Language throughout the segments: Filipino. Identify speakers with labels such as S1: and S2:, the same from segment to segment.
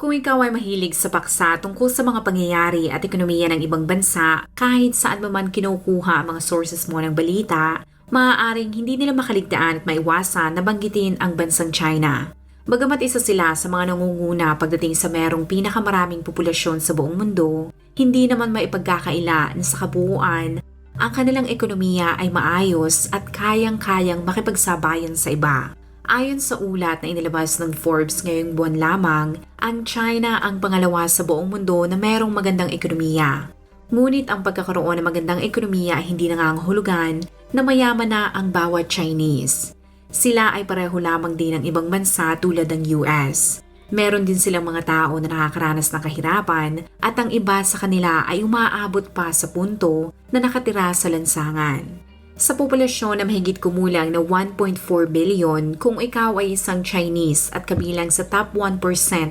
S1: Kung ikaw ay mahilig sa paksa tungkol sa mga pangyayari at ekonomiya ng ibang bansa, kahit saan man kinukuha ang mga sources mo ng balita, maaaring hindi nila makaligtaan at maiwasan na banggitin ang bansang China. Bagamat isa sila sa mga nangunguna pagdating sa merong pinakamaraming populasyon sa buong mundo, hindi naman maipagkakaila na sa kabuuan, ang kanilang ekonomiya ay maayos at kayang-kayang makipagsabayan sa iba. Ayon sa ulat na inilabas ng Forbes ngayong buwan lamang, ang China ang pangalawa sa buong mundo na merong magandang ekonomiya. Ngunit ang pagkakaroon ng magandang ekonomiya ay hindi nangangahulugan na mayaman na ang bawat Chinese. Sila ay pareho lamang din ng ibang bansa tulad ng US. Meron din silang mga tao na nakakaranas ng kahirapan at ang iba sa kanila ay umaabot pa sa punto na nakatira sa lansangan. Sa populasyon na mahigit kumulang na 1.4 billion, kung ikaw ay isang Chinese at kabilang sa top 1%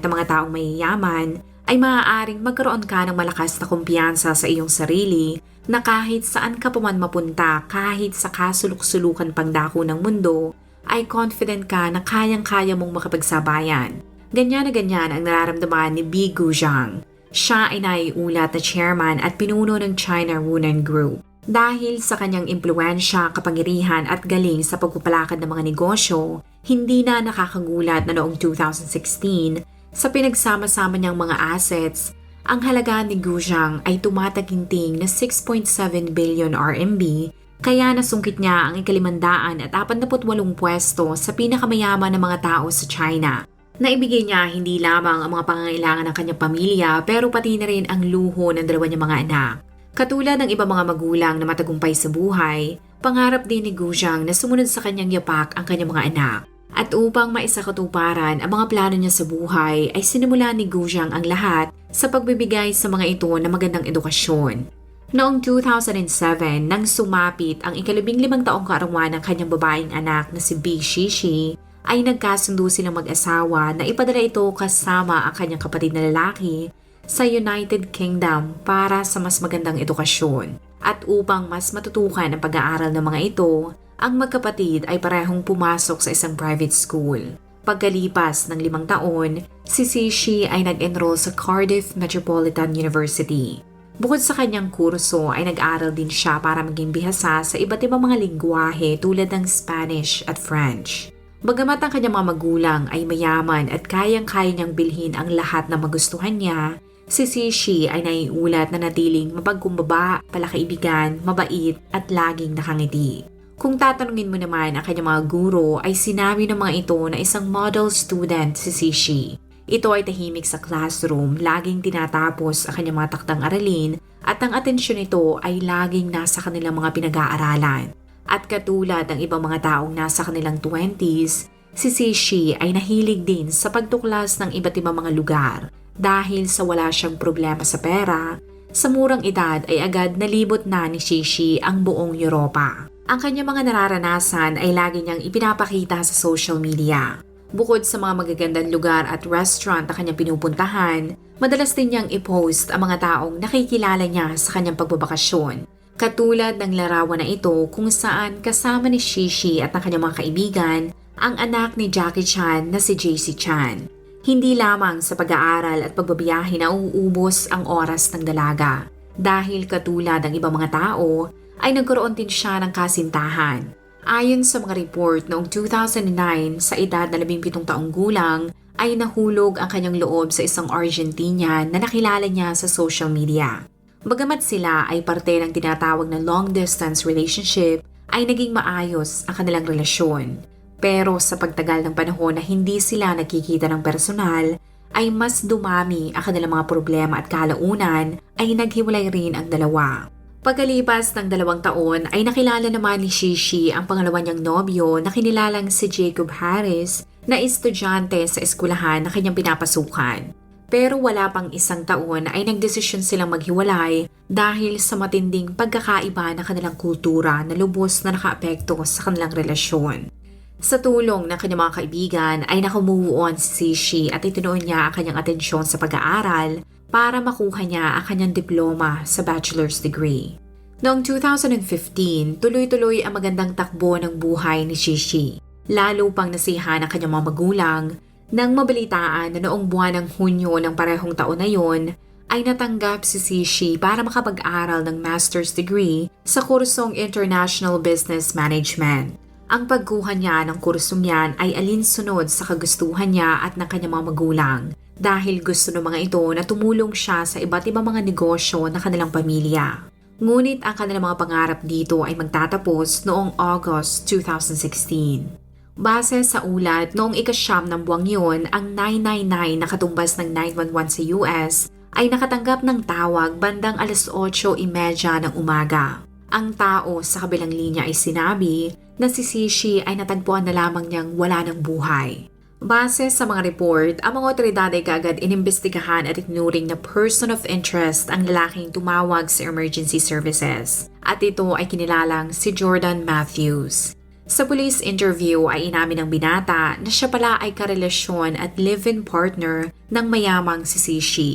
S1: ng mga taong mayayaman, ay maaaring magkaroon ka ng malakas na kumpiyansa sa iyong sarili na kahit saan ka pa man mapunta, kahit sa kasuluk-sulukan pangdako ng mundo, ay confident ka na kayang-kaya mong makapagsabayan. Ganyan na ganyan ang nararamdaman ni Bi Guzhang. Siya ay naiulat na chairman at pinuno ng China Runan Group. Dahil sa kanyang impluensya, kapangyarihan at galing sa pagpupalakad ng mga negosyo, hindi na nakakagulat na noong 2016, sa pinagsama-sama niyang mga assets, ang halaga ni Guzhang ay tumataginting na 6.7 billion RMB kaya nasungkit niya ang ikalimandaan at 48 pwesto sa pinakamayaman ng mga tao sa China. Naibigay niya hindi lamang ang mga pangangailangan ng kanyang pamilya pero pati na rin ang luho ng dalawa niyang mga anak. Katulad ng iba mga magulang na matagumpay sa buhay, pangarap din ni Guzhang na sumunod sa kanyang yapak ang kanyang mga anak. At upang maisakatuparan ang mga plano niya sa buhay ay sinimula ni Guzhang ang lahat sa pagbibigay sa mga ito ng magandang edukasyon. Noong 2007, nang sumapit ang ikalabing limang taong kaarawan ng kanyang babaeng anak na si Bi Shishi, ay nagkasundo silang mag-asawa na ipadala ito kasama ang kanyang kapatid na lalaki sa United Kingdom para sa mas magandang edukasyon. At upang mas matutukan ang pag-aaral ng mga ito, ang magkapatid ay parehong pumasok sa isang private school. Pagkalipas ng limang taon, si Sishi ay nag-enroll sa Cardiff Metropolitan University. Bukod sa kanyang kurso ay nag-aral din siya para maging bihasa sa iba't ibang mga lingwahe tulad ng Spanish at French. Bagamat ang kanyang mga magulang ay mayaman at kayang-kaya niyang bilhin ang lahat na magustuhan niya, Si Sishi ay naiulat na natiling mapagkumbaba, palakaibigan, mabait at laging nakangiti. Kung tatanungin mo naman ang kanyang mga guro ay sinabi ng mga ito na isang model student si Sishi. Ito ay tahimik sa classroom, laging tinatapos ang kanyang mga taktang aralin at ang atensyon nito ay laging nasa kanilang mga pinag-aaralan. At katulad ng ibang mga taong nasa kanilang 20s, si Sishi ay nahilig din sa pagtuklas ng iba't ibang mga lugar dahil sa wala siyang problema sa pera, sa murang edad ay agad nalibot na ni Shishi ang buong Europa. Ang kanyang mga nararanasan ay lagi niyang ipinapakita sa social media. Bukod sa mga magagandang lugar at restaurant na kanyang pinupuntahan, madalas din niyang i-post ang mga taong nakikilala niya sa kanyang pagbabakasyon. Katulad ng larawan na ito kung saan kasama ni Shishi at ang kanyang mga kaibigan ang anak ni Jackie Chan na si JC Chan. Hindi lamang sa pag-aaral at pagbabiyahe na uubos ang oras ng dalaga. Dahil katulad ng ibang mga tao, ay nagkaroon din siya ng kasintahan. Ayon sa mga report noong 2009 sa edad na 17 taong gulang, ay nahulog ang kanyang loob sa isang Argentinian na nakilala niya sa social media. Bagamat sila ay parte ng tinatawag na long distance relationship, ay naging maayos ang kanilang relasyon. Pero sa pagtagal ng panahon na hindi sila nakikita ng personal, ay mas dumami ang kanilang mga problema at kalaunan ay naghiwalay rin ang dalawa. Pagkalipas ng dalawang taon ay nakilala naman ni Shishi ang pangalawa niyang nobyo na kinilalang si Jacob Harris na estudyante sa eskulahan na kanyang pinapasukan. Pero wala pang isang taon ay nagdesisyon silang maghiwalay dahil sa matinding pagkakaiba ng kanilang kultura na lubos na nakaapekto sa kanilang relasyon. Sa tulong ng kanyang mga kaibigan ay nakumuon si Sishi at itinuon niya ang kanyang atensyon sa pag-aaral para makuha niya ang kanyang diploma sa bachelor's degree. Noong 2015, tuloy-tuloy ang magandang takbo ng buhay ni Shishi. Lalo pang nasihan ang kanyang mga magulang nang mabalitaan na noong buwan ng Hunyo ng parehong taon na yon ay natanggap si Shishi para makapag-aral ng master's degree sa kursong International Business Management. Ang pagkuha niya ng kursong yan ay alinsunod sa kagustuhan niya at ng kanyang mga magulang dahil gusto ng mga ito na tumulong siya sa iba't ibang mga negosyo ng kanilang pamilya. Ngunit ang kanilang mga pangarap dito ay magtatapos noong August 2016. Base sa ulat, noong ikasyam ng buwang yun, ang 999 na katumbas ng 911 sa US ay nakatanggap ng tawag bandang alas 8.30 ng umaga. Ang tao sa kabilang linya ay sinabi na si Sishi ay natagpuan na lamang niyang wala ng buhay. Base sa mga report, ang mga otoridad ay kaagad inimbestigahan at ignoring na person of interest ang lalaking tumawag sa emergency services. At ito ay kinilalang si Jordan Matthews. Sa police interview ay inamin ng binata na siya pala ay karelasyon at live-in partner ng mayamang si Sishi.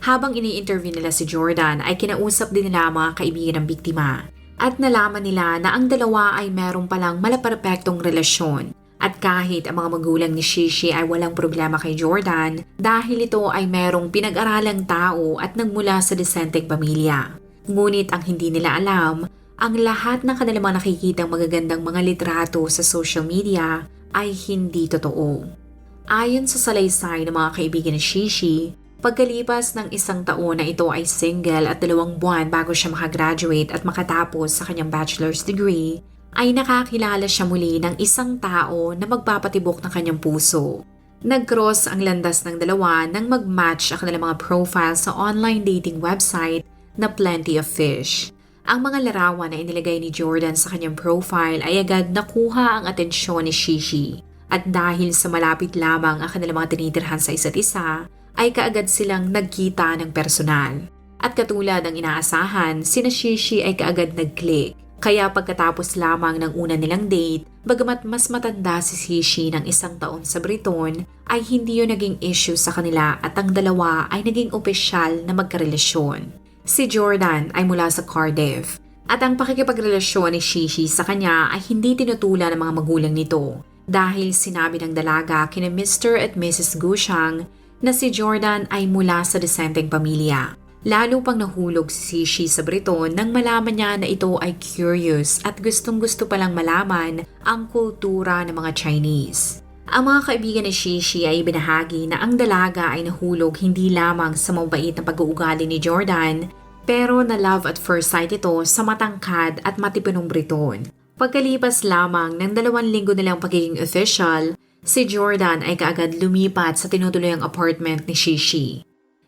S1: Habang ini-interview nila si Jordan ay kinausap din nila ang mga kaibigan ng biktima at nalaman nila na ang dalawa ay meron palang malaperpektong relasyon at kahit ang mga magulang ni Shishi ay walang problema kay Jordan dahil ito ay merong pinag-aralang tao at nagmula sa desenteng pamilya. Ngunit ang hindi nila alam, ang lahat ng kanilang mga nakikitang magagandang mga litrato sa social media ay hindi totoo. Ayon sa salaysay ng mga kaibigan ni Shishi, Pagkalipas ng isang taon na ito ay single at dalawang buwan bago siya makagraduate at makatapos sa kanyang bachelor's degree, ay nakakilala siya muli ng isang tao na magpapatibok ng kanyang puso. Nag-cross ang landas ng dalawa nang mag-match ang kanilang mga profile sa online dating website na Plenty of Fish. Ang mga larawan na inilagay ni Jordan sa kanyang profile ay agad nakuha ang atensyon ni Shishi. At dahil sa malapit lamang ang kanilang mga tinitirhan sa isa't isa, ay kaagad silang nagkita ng personal. At katulad ng inaasahan, sina Shishi ay kaagad nag-click. Kaya pagkatapos lamang ng una nilang date, bagamat mas matanda si Shishi ng isang taon sa Briton, ay hindi yun naging issue sa kanila at ang dalawa ay naging opisyal na magkarelasyon. Si Jordan ay mula sa Cardiff at ang pakikipagrelasyon ni Shishi sa kanya ay hindi tinutula ng mga magulang nito dahil sinabi ng dalaga kina Mr. at Mrs. Gushang na si Jordan ay mula sa desenteng pamilya. Lalo pang nahulog si Shishi sa Briton nang malaman niya na ito ay curious at gustong gusto palang malaman ang kultura ng mga Chinese. Ang mga kaibigan ni Shishi ay binahagi na ang dalaga ay nahulog hindi lamang sa mabait na pag-uugali ni Jordan, pero na love at first sight ito sa matangkad at matipinong Briton. Pagkalipas lamang ng dalawang linggo nilang pagiging official, Si Jordan ay kaagad lumipat sa tinutuluyang apartment ni Shishi.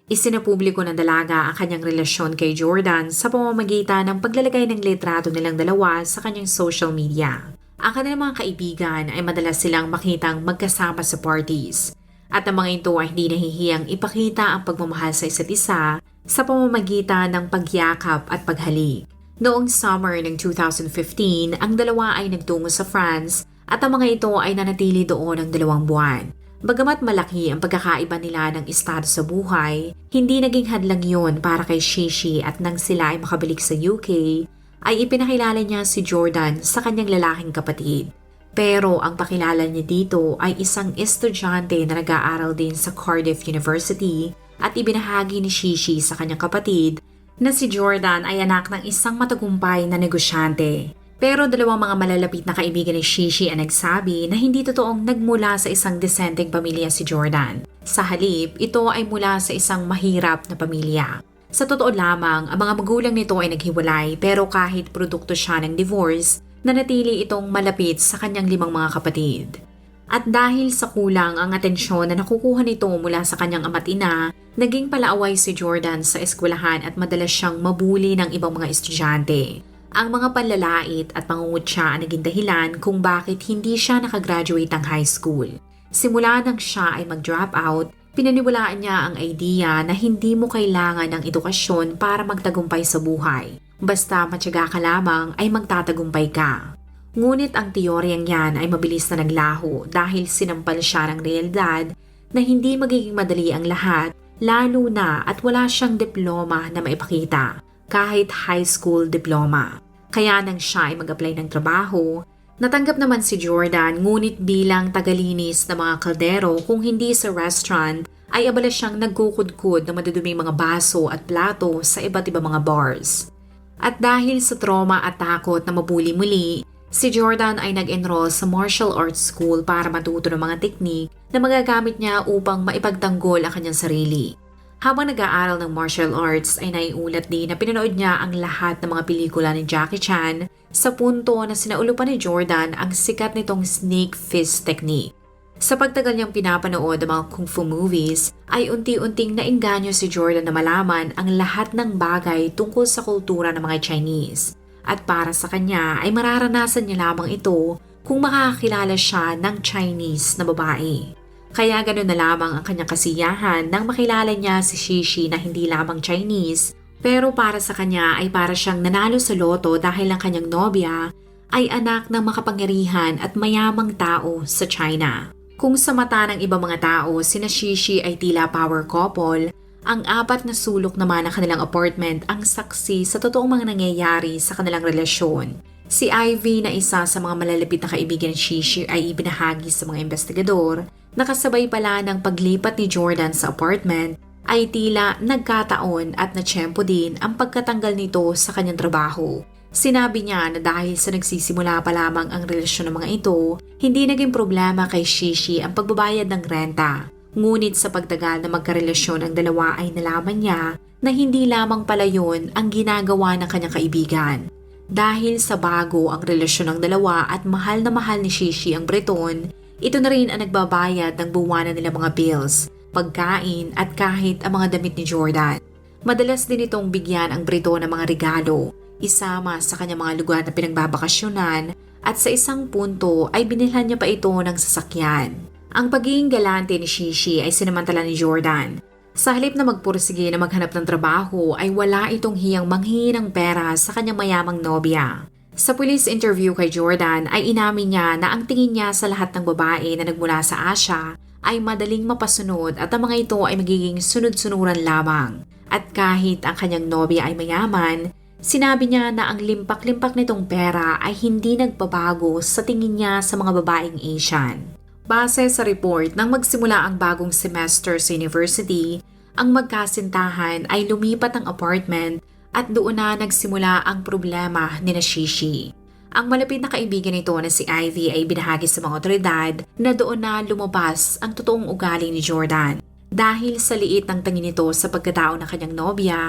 S1: Isinapubliko ng dalaga ang kanyang relasyon kay Jordan sa pamamagitan ng paglalagay ng litrato nilang dalawa sa kanyang social media. Ang kanilang mga kaibigan ay madalas silang makitang magkasama sa parties. At ang mga ito ay hindi nahihiyang ipakita ang pagmamahal sa isa't isa sa pamamagitan ng pagyakap at paghalik. Noong summer ng 2015, ang dalawa ay nagtungo sa France at ang mga ito ay nanatili doon ng dalawang buwan. Bagamat malaki ang pagkakaiba nila ng estado sa buhay, hindi naging hadlang yon para kay Shishi at nang sila ay makabalik sa UK, ay ipinakilala niya si Jordan sa kanyang lalaking kapatid. Pero ang pakilala niya dito ay isang estudyante na nag-aaral din sa Cardiff University at ibinahagi ni Shishi sa kanyang kapatid na si Jordan ay anak ng isang matagumpay na negosyante. Pero dalawang mga malalapit na kaibigan ni Shishi ang nagsabi na hindi totoong nagmula sa isang desenteng pamilya si Jordan. Sa halip, ito ay mula sa isang mahirap na pamilya. Sa totoo lamang, ang mga magulang nito ay naghiwalay pero kahit produkto siya ng divorce, nanatili itong malapit sa kanyang limang mga kapatid. At dahil sa kulang ang atensyon na nakukuha nito mula sa kanyang ama't ina, naging palaaway si Jordan sa eskwelahan at madalas siyang mabuli ng ibang mga estudyante. Ang mga panlalait at pangungutya ang naging dahilan kung bakit hindi siya nakagraduate ng high school. Simula nang siya ay mag-drop out, Pinaniwalaan niya ang idea na hindi mo kailangan ng edukasyon para magtagumpay sa buhay. Basta matyaga ka lamang ay magtatagumpay ka. Ngunit ang teoryang yan ay mabilis na naglaho dahil sinampal siya ng realidad na hindi magiging madali ang lahat lalo na at wala siyang diploma na maipakita kahit high school diploma. Kaya nang siya ay mag-apply ng trabaho, natanggap naman si Jordan ngunit bilang tagalinis ng mga kaldero kung hindi sa restaurant ay abala siyang nagkukudkud ng maduduming mga baso at plato sa iba't ibang mga bars. At dahil sa trauma at takot na mabuli muli, si Jordan ay nag-enroll sa martial arts school para matuto ng mga teknik na magagamit niya upang maipagtanggol ang kanyang sarili. Habang nag-aaral ng martial arts ay naiulat din na pinanood niya ang lahat ng mga pelikula ni Jackie Chan sa punto na sinaulupan ni Jordan ang sikat nitong snake fist technique. Sa pagtagal niyang pinapanood ang mga kung fu movies, ay unti-unting nainganyo si Jordan na malaman ang lahat ng bagay tungkol sa kultura ng mga Chinese. At para sa kanya ay mararanasan niya lamang ito kung makakakilala siya ng Chinese na babae. Kaya ganoon na lamang ang kanyang kasiyahan nang makilala niya si Shishi na hindi lamang Chinese, pero para sa kanya ay para siyang nanalo sa loto dahil ang kanyang nobya ay anak ng makapangyarihan at mayamang tao sa China. Kung sa mata ng ibang mga tao, sina Shishi ay tila power couple, ang apat na sulok naman ng kanilang apartment ang saksi sa totoong mga nangyayari sa kanilang relasyon. Si Ivy na isa sa mga malalapit na kaibigan ni Shishi ay ibinahagi sa mga investigador Nakasabay pala ng paglipat ni Jordan sa apartment ay tila nagkataon at natsyempo din ang pagkatanggal nito sa kanyang trabaho. Sinabi niya na dahil sa nagsisimula pa lamang ang relasyon ng mga ito, hindi naging problema kay Shishi ang pagbabayad ng renta. Ngunit sa pagtagal na magkarelasyon ang dalawa ay nalaman niya na hindi lamang pala yun ang ginagawa ng kanyang kaibigan. Dahil sa bago ang relasyon ng dalawa at mahal na mahal ni Shishi ang Breton, ito na rin ang nagbabayad ng buwanan nila mga bills, pagkain at kahit ang mga damit ni Jordan. Madalas din itong bigyan ang Brito ng mga regalo, isama sa kanyang mga lugar na pinagbabakasyonan at sa isang punto ay binilhan niya pa ito ng sasakyan. Ang pagiging galante ni Shishi ay sinamantala ni Jordan. Sa halip na magpursige na maghanap ng trabaho ay wala itong hiyang manghingi ng pera sa kanyang mayamang nobya. Sa police interview kay Jordan ay inamin niya na ang tingin niya sa lahat ng babae na nagmula sa Asia ay madaling mapasunod at ang mga ito ay magiging sunod-sunuran lamang. At kahit ang kanyang nobya ay mayaman, sinabi niya na ang limpak-limpak nitong pera ay hindi nagbabago sa tingin niya sa mga babaeng Asian. Base sa report, nang magsimula ang bagong semester sa university, ang magkasintahan ay lumipat ng apartment at doon na nagsimula ang problema ni Nashishi. Ang malapit na kaibigan nito na si Ivy ay binahagi sa mga otoridad na doon na lumabas ang totoong ugali ni Jordan. Dahil sa liit ng tingin nito sa pagkatao ng kanyang nobya,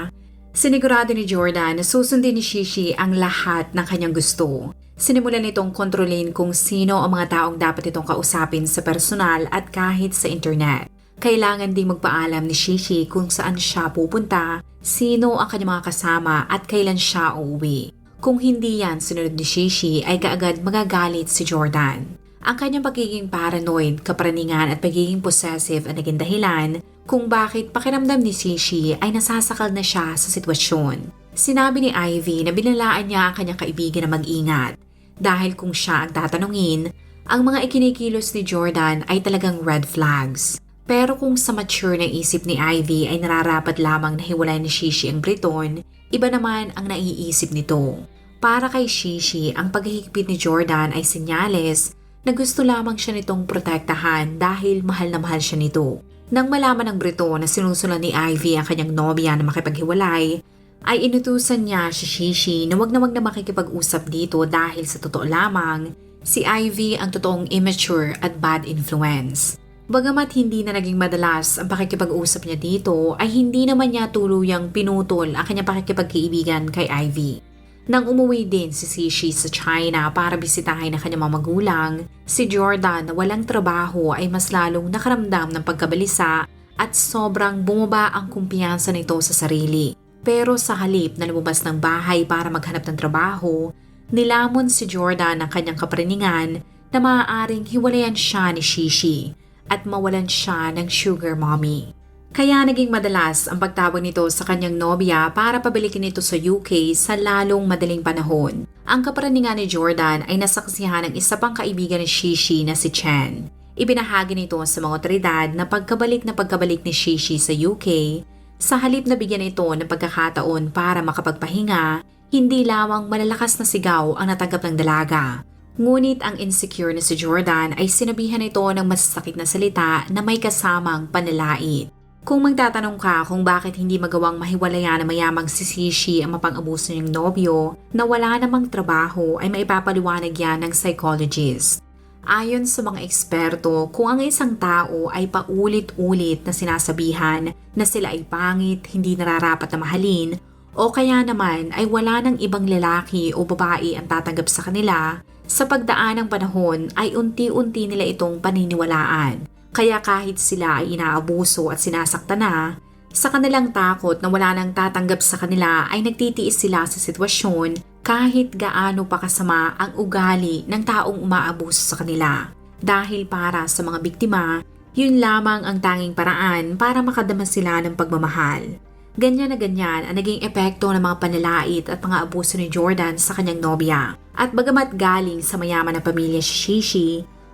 S1: sinigurado ni Jordan na susundin ni Shishi ang lahat ng kanyang gusto. Sinimulan nitong kontrolin kung sino ang mga taong dapat itong kausapin sa personal at kahit sa internet. Kailangan ding magpaalam ni Shishi kung saan siya pupunta, sino ang kanyang mga kasama at kailan siya uuwi. Kung hindi yan sinunod ni Shishi ay kaagad magagalit si Jordan. Ang kanyang pagiging paranoid, kapraningan at pagiging possessive ang naging dahilan kung bakit pakiramdam ni Shishi ay nasasakal na siya sa sitwasyon. Sinabi ni Ivy na binalaan niya ang kanyang kaibigan na mag-ingat dahil kung siya ang tatanungin, ang mga ikinikilos ni Jordan ay talagang red flags. Pero kung sa mature na isip ni Ivy ay nararapat lamang na hiwalay ni Shishi ang Briton, iba naman ang naiisip nito. Para kay Shishi, ang paghihigpit ni Jordan ay senyales na gusto lamang siya nitong protektahan dahil mahal na mahal siya nito. Nang malaman ng Brito na sinusunod ni Ivy ang kanyang nobya na makipaghiwalay, ay inutusan niya si Shishi na wag na wag na makikipag-usap dito dahil sa totoo lamang, si Ivy ang totoong immature at bad influence. Bagamat hindi na naging madalas ang pakikipag-usap niya dito, ay hindi naman niya tuluyang pinutol ang kanyang pakikipagkaibigan kay Ivy. Nang umuwi din si Sishi sa China para bisitahin ang kanyang mga magulang, si Jordan na walang trabaho ay mas lalong nakaramdam ng pagkabalisa at sobrang bumaba ang kumpiyansa nito sa sarili. Pero sa halip na lumabas ng bahay para maghanap ng trabaho, nilamon si Jordan ang kanyang kapraningan na maaaring hiwalayan siya ni Shishi at mawalan siya ng sugar mommy. Kaya naging madalas ang pagtawag nito sa kanyang nobya para pabalikin ito sa UK sa lalong madaling panahon. Ang kaparaningan ni Jordan ay nasaksihan ng isa pang kaibigan ni Shishi na si Chen. Ibinahagi nito sa mga otoridad na pagkabalik na pagkabalik ni Shishi sa UK, sa halip na bigyan ito ng pagkakataon para makapagpahinga, hindi lamang malalakas na sigaw ang natanggap ng dalaga. Ngunit ang insecure na si Jordan ay sinabihan ito ng masasakit na salita na may kasamang panalait. Kung magtatanong ka kung bakit hindi magawang mahiwalayan na mayamang si Sishi ang mapang-abuso niyang nobyo na wala namang trabaho ay maipapaliwanag yan ng psychologist. Ayon sa mga eksperto, kung ang isang tao ay paulit-ulit na sinasabihan na sila ay pangit, hindi nararapat na mahalin, o kaya naman ay wala ng ibang lalaki o babae ang tatanggap sa kanila, sa pagdaan ng panahon ay unti-unti nila itong paniniwalaan. Kaya kahit sila ay inaabuso at sinasaktan na, sa kanilang takot na wala nang tatanggap sa kanila ay nagtitiis sila sa sitwasyon kahit gaano pa kasama ang ugali ng taong umaabuso sa kanila. Dahil para sa mga biktima, yun lamang ang tanging paraan para makadama sila ng pagmamahal. Ganyan na ganyan ang naging epekto ng mga panlalait at mga abuso ni Jordan sa kanyang nobya. At bagamat galing sa mayaman na pamilya si Shishi,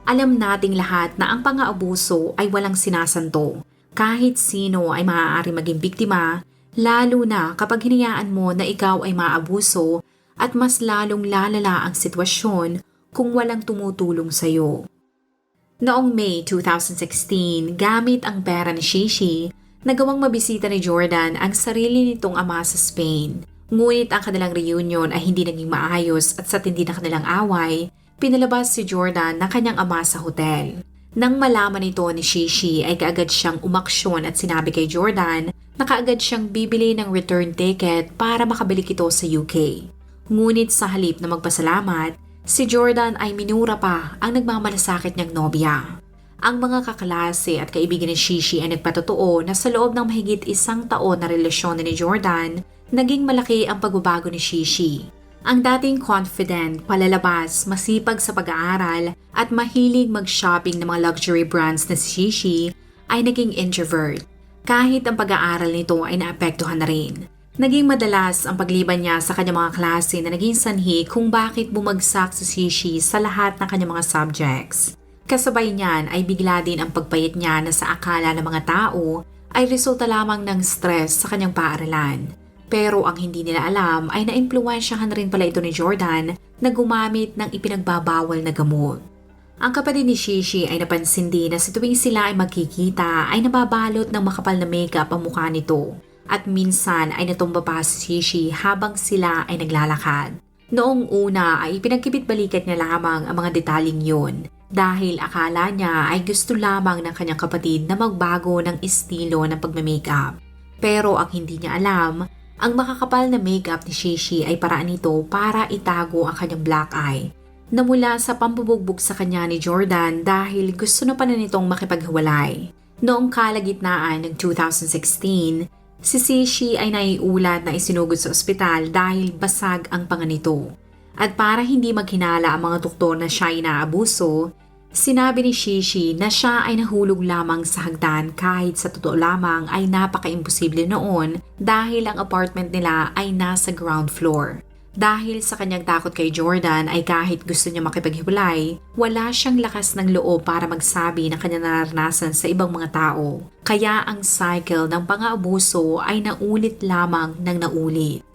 S1: alam nating lahat na ang pang-aabuso ay walang sinasanto. Kahit sino ay maaari maging biktima, lalo na kapag hinayaan mo na ikaw ay maabuso at mas lalong lalala ang sitwasyon kung walang tumutulong sa iyo. Noong May 2016, gamit ang pera ni Shishi, nagawang mabisita ni Jordan ang sarili nitong ama sa Spain. Ngunit ang kanilang reunion ay hindi naging maayos at sa tindi na kanilang away, pinalabas si Jordan ng kanyang ama sa hotel. Nang malaman ito ni Shishi ay kaagad siyang umaksyon at sinabi kay Jordan na kaagad siyang bibili ng return ticket para makabalik ito sa UK. Ngunit sa halip na magpasalamat, si Jordan ay minura pa ang nagmamalasakit niyang nobya. Ang mga kaklase at kaibigan ni Shishi ay nagpatotoo na sa loob ng mahigit isang taon na relasyon ni Jordan, naging malaki ang pagbabago ni Shishi. Ang dating confident, palalabas, masipag sa pag-aaral at mahilig mag-shopping ng mga luxury brands na si Shishi ay naging introvert. Kahit ang pag-aaral nito ay naapektuhan na rin. Naging madalas ang pagliban niya sa kanyang mga klase na naging sanhi kung bakit bumagsak si Shishi sa lahat ng kanyang mga subjects. Kasabay niyan ay bigla din ang pagpayat niya na sa akala ng mga tao ay resulta lamang ng stress sa kanyang paaralan. Pero ang hindi nila alam ay naimpluwensyahan rin pala ito ni Jordan na gumamit ng ipinagbabawal na gamot. Ang kapatid ni Shishi ay napansin din na sa tuwing sila ay magkikita ay nababalot ng makapal na makeup ang mukha nito at minsan ay natumba pa si Shishi habang sila ay naglalakad. Noong una ay pinagkibit balikat niya lamang ang mga detaling yun dahil akala niya ay gusto lamang ng kanyang kapatid na magbago ng estilo ng pagme-makeup. Pero ang hindi niya alam, ang makakapal na makeup ni Shishi ay paraan nito para itago ang kanyang black eye na mula sa pambubugbog sa kanya ni Jordan dahil gusto na pa na nitong makipaghiwalay. Noong kalagitnaan ng 2016, Si Sishi ay naiulat na isinugod sa ospital dahil basag ang panga nito. At para hindi maghinala ang mga doktor na siya ay naabuso, sinabi ni Shishi na siya ay nahulog lamang sa hagdan kahit sa totoo lamang ay napaka-imposible noon dahil ang apartment nila ay nasa ground floor. Dahil sa kanyang takot kay Jordan ay kahit gusto niya makipaghiwalay, wala siyang lakas ng loob para magsabi ng kanyang nararanasan sa ibang mga tao. Kaya ang cycle ng pang-aabuso ay naulit lamang ng naulit.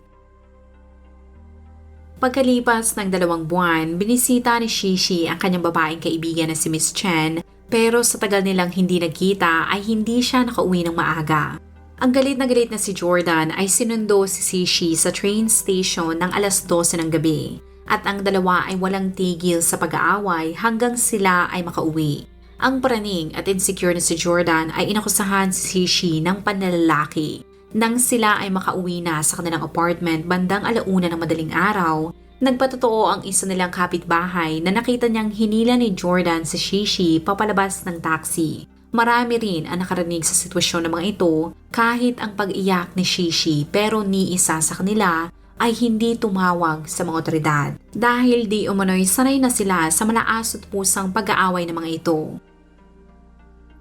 S1: Pagkalipas ng dalawang buwan, binisita ni Shishi ang kanyang babaeng kaibigan na si Miss Chen pero sa tagal nilang hindi nagkita ay hindi siya nakauwi ng maaga. Ang galit na galit na si Jordan ay sinundo si Sishi sa train station ng alas 12 ng gabi at ang dalawa ay walang tigil sa pag-aaway hanggang sila ay makauwi. Ang praning at insecure na si Jordan ay inakusahan si Sishi ng panlalaki. Nang sila ay makauwi na sa kanilang apartment bandang alauna ng madaling araw, nagpatotoo ang isa nilang kapitbahay na nakita niyang hinila ni Jordan si Shishi papalabas ng taxi. Marami rin ang nakarinig sa sitwasyon ng mga ito kahit ang pag-iyak ni Shishi pero ni isa sa kanila ay hindi tumawag sa mga otoridad dahil di umano'y sanay na sila sa malaasot pusang pag-aaway ng mga ito.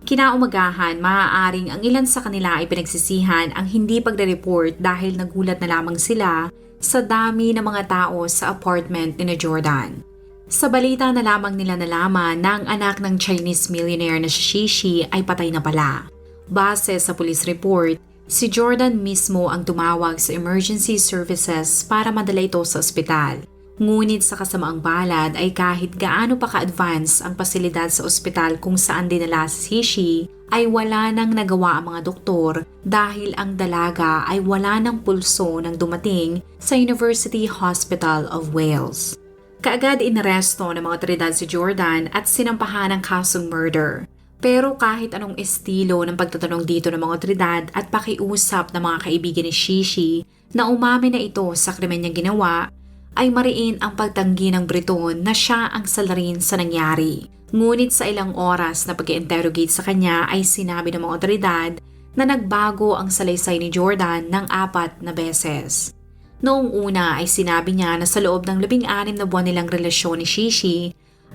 S1: Kinaumagahan, maaaring ang ilan sa kanila ay pinagsisihan ang hindi pagre-report dahil nagulat na lamang sila sa dami ng mga tao sa apartment ni Jordan. Sa balita na lamang nila nalaman na ang anak ng Chinese millionaire na si Shishi ay patay na pala. Base sa police report, si Jordan mismo ang tumawag sa emergency services para madala ito sa ospital. Ngunit sa kasamaang palad ay kahit gaano pa ka-advance ang pasilidad sa ospital kung saan dinala si Shishi, ay wala nang nagawa ang mga doktor dahil ang dalaga ay wala ng pulso nang dumating sa University Hospital of Wales. Kaagad inaresto ng mga otoridad si Jordan at sinampahan ng kasong murder. Pero kahit anong estilo ng pagtatanong dito ng mga otoridad at pakiusap ng mga kaibigan ni Shishi na umamin na ito sa krimen niyang ginawa, ay mariin ang pagtanggi ng Briton na siya ang salarin sa nangyari. Ngunit sa ilang oras na pag interrogate sa kanya ay sinabi ng mga otoridad na nagbago ang salaysay ni Jordan ng apat na beses. Noong una ay sinabi niya na sa loob ng labing-anim na buwan nilang relasyon ni Shishi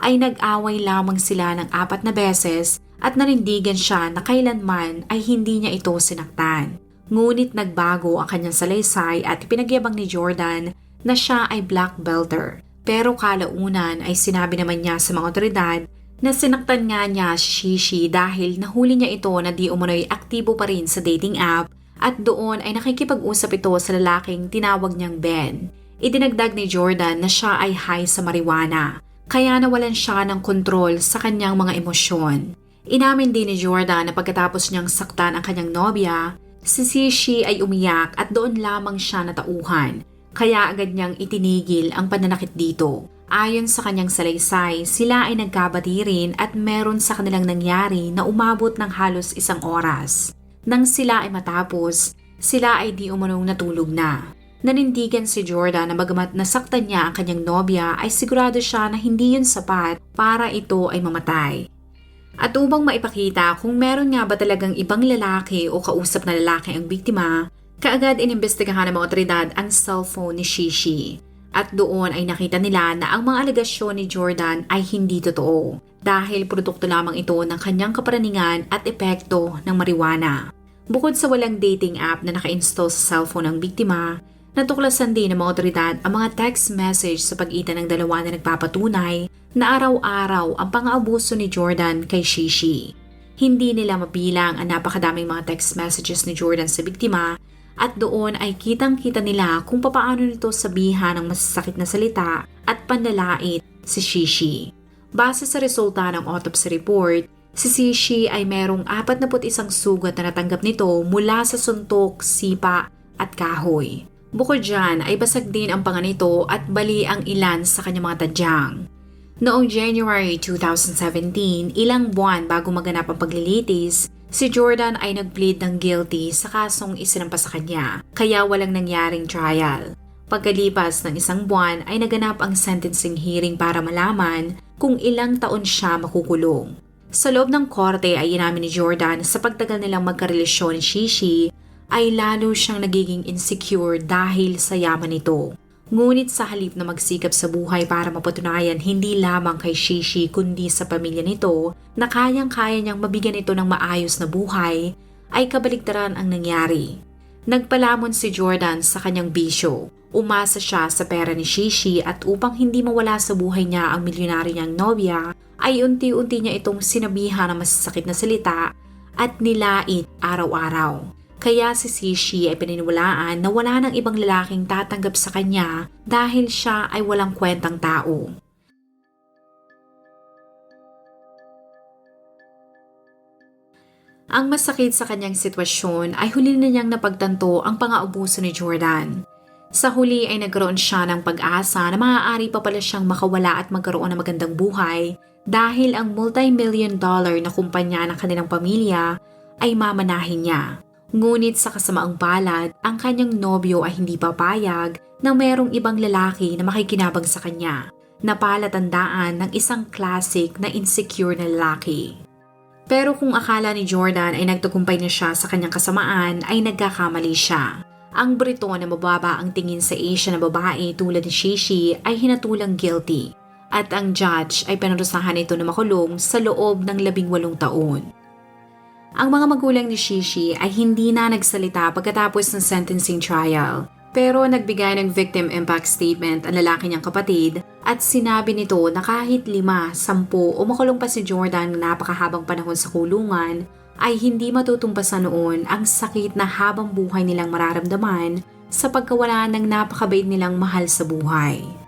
S1: ay nag-away lamang sila ng apat na beses at nanindigan siya na kailanman ay hindi niya ito sinaktan. Ngunit nagbago ang kanyang salaysay at pinagyabang ni Jordan na siya ay black belter. Pero kalaunan ay sinabi naman niya sa mga otoridad na sinaktan nga niya si Shishi dahil nahuli niya ito na di umano'y aktibo pa rin sa dating app at doon ay nakikipag-usap ito sa lalaking tinawag niyang Ben. Idinagdag ni Jordan na siya ay high sa marijuana, kaya nawalan siya ng kontrol sa kanyang mga emosyon. Inamin din ni Jordan na pagkatapos niyang saktan ang kanyang nobya, si Shishi ay umiyak at doon lamang siya natauhan kaya agad niyang itinigil ang pananakit dito. Ayon sa kanyang salaysay, sila ay nagkabati rin at meron sa kanilang nangyari na umabot ng halos isang oras. Nang sila ay matapos, sila ay di umanong natulog na. Nanindigan si Jordan na bagamat nasaktan niya ang kanyang nobya ay sigurado siya na hindi yun sapat para ito ay mamatay. At upang maipakita kung meron nga ba talagang ibang lalaki o kausap na lalaki ang biktima, Kaagad inimbestigahan ng mga otoridad ang cellphone ni Shishi. At doon ay nakita nila na ang mga alegasyon ni Jordan ay hindi totoo dahil produkto lamang ito ng kanyang kaparaningan at epekto ng marijuana. Bukod sa walang dating app na naka-install sa cellphone ng biktima, natuklasan din ng mga otoridad ang mga text message sa pagitan ng dalawa na nagpapatunay na araw-araw ang pang-aabuso ni Jordan kay Shishi. Hindi nila mabilang ang napakadaming mga text messages ni Jordan sa biktima at doon ay kitang-kita nila kung papaano nito sabihan ng masasakit na salita at panlalait si Shishi. Base sa resulta ng autopsy report, si Shishi ay merong 41 sugat na natanggap nito mula sa suntok, sipa at kahoy. Bukod dyan ay basag din ang panga nito at bali ang ilan sa kanyang mga tadyang. Noong January 2017, ilang buwan bago maganap ang paglilitis, Si Jordan ay nag-plead ng guilty sa kasong isinampa sa kanya, kaya walang nangyaring trial. Pagkalipas ng isang buwan ay naganap ang sentencing hearing para malaman kung ilang taon siya makukulong. Sa loob ng korte ay inamin ni Jordan sa pagtagal nilang magkarelasyon ni Shishi ay lalo siyang nagiging insecure dahil sa yaman nito. Ngunit sa halip na magsikap sa buhay para mapatunayan hindi lamang kay Shishi kundi sa pamilya nito na kayang-kaya niyang mabigyan ito ng maayos na buhay, ay kabaligtaran ang nangyari. Nagpalamon si Jordan sa kanyang bisyo. Umasa siya sa pera ni Shishi at upang hindi mawala sa buhay niya ang milyonaryo niyang nobya, ay unti-unti niya itong sinabihan ng masasakit na salita at nilait araw-araw. Kaya si Sishi ay pininiwalaan na wala ng ibang lalaking tatanggap sa kanya dahil siya ay walang kwentang tao. Ang masakit sa kanyang sitwasyon ay huli na niyang napagtanto ang pang-aabuso ni Jordan. Sa huli ay nagkaroon siya ng pag-asa na maaari pa pala siyang makawala at magkaroon ng magandang buhay dahil ang multi-million dollar na kumpanya ng kanilang pamilya ay mamanahin niya. Ngunit sa kasamaang palad, ang kanyang nobyo ay hindi papayag na mayroong ibang lalaki na makikinabang sa kanya, na palatandaan ng isang classic na insecure na lalaki. Pero kung akala ni Jordan ay nagtagumpay na siya sa kanyang kasamaan ay nagkakamali siya. Ang Brito na mababa ang tingin sa Asia na babae tulad ni Shishi ay hinatulang guilty at ang judge ay pinarusahan ito na makulong sa loob ng labing walong taon. Ang mga magulang ni Shishi ay hindi na nagsalita pagkatapos ng sentencing trial. Pero nagbigay ng victim impact statement ang lalaki niyang kapatid at sinabi nito na kahit lima, sampu o makulong pa si Jordan ng napakahabang panahon sa kulungan, ay hindi matutumpasan noon ang sakit na habang buhay nilang mararamdaman sa pagkawala ng napakabait nilang mahal sa buhay.